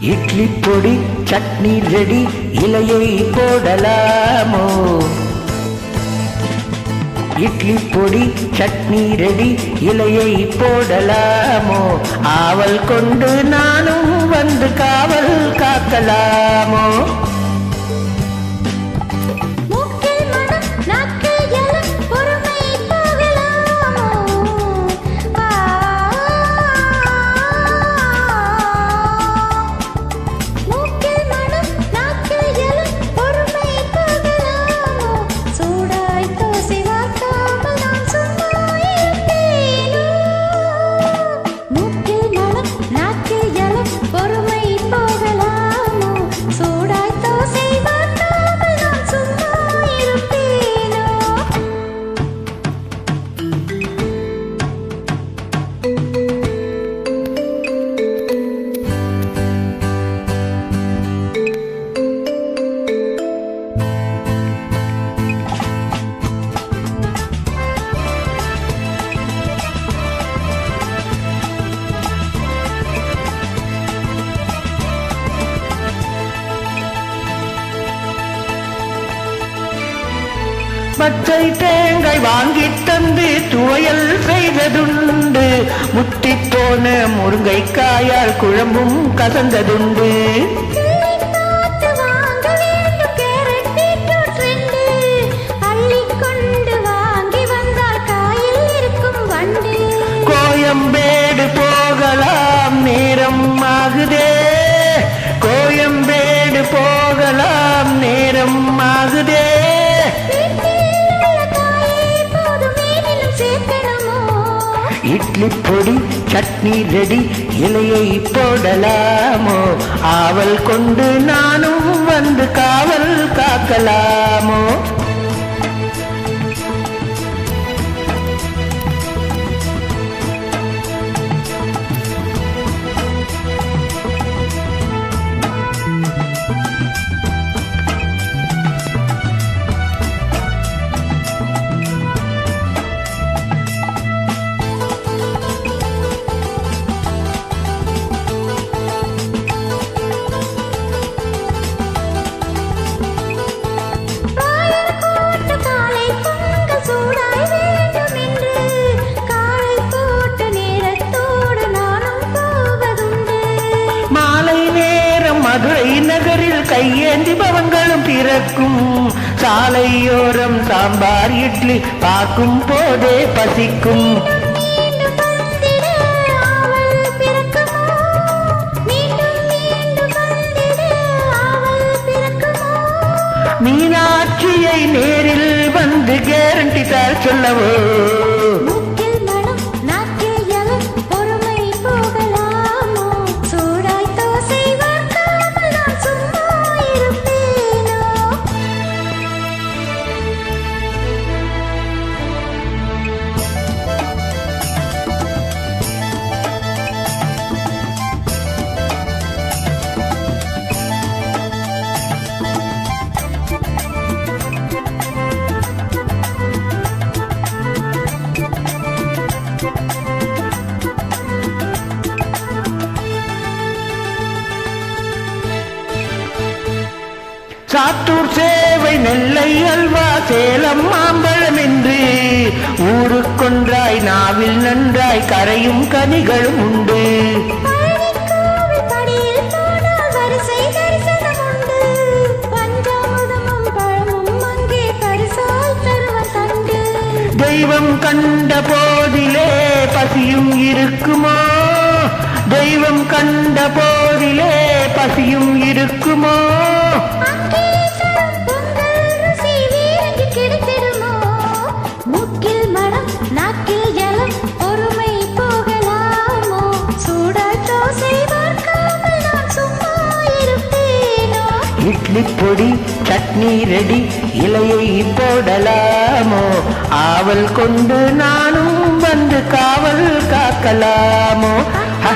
இட்லி பொடி சட்னி ரெடி இலையை போடலாமோ? இட்லி பொடி சட்னி ரெடி இலையை போடலாமோ? ஆவல் கொண்டு நானும் வந்து காவல் காக்கலாமோ? பச்சை தேங்காய் வாங்கித் தந்து துவையல் செய்ததுண்டு. முத்திப் போன முருங்கைக்காயால் குழம்பும் கசந்ததுண்டு. வாங்க வாங்கி கோயம்பேடு போகலாம் நேரம் ஆகுதே. கோயம்பேடு போகலாம் நேரம் ஆகுதே. இட்லி பொடி சட்னி ரெடி இலையை போடலாமோ? ஆவல் கொண்டு நானும் வந்து காவல் காக்கலாமோ? மதுரை நகரில் கையேந்தி பவங்களும் பிறக்கும் சாலையோரம் சாம்பார் இட்லி பார்க்கும் போதே பசிக்கும். மீனாட்சியை நேரில் வந்து கேரண்டி தார் சொல்லவோ? சாத்தூர் சேவை நெல்லை அல்வா சேலம் மாம்பழம் என்று ஊருக்கொன்றாய் நாவில் நன்றாய் கரையும் கனிகளும் உண்டு. தெய்வம் கண்ட போதிலே பசியும் இருக்குமோ? தெய்வம் கண்ட போதிலே புளிப்பொடி சட்னி ரெடி இலையை போடலாமோ ஆவல் கொண்டு நானும் வந்து காவல் காக்கலாமோ ஹ,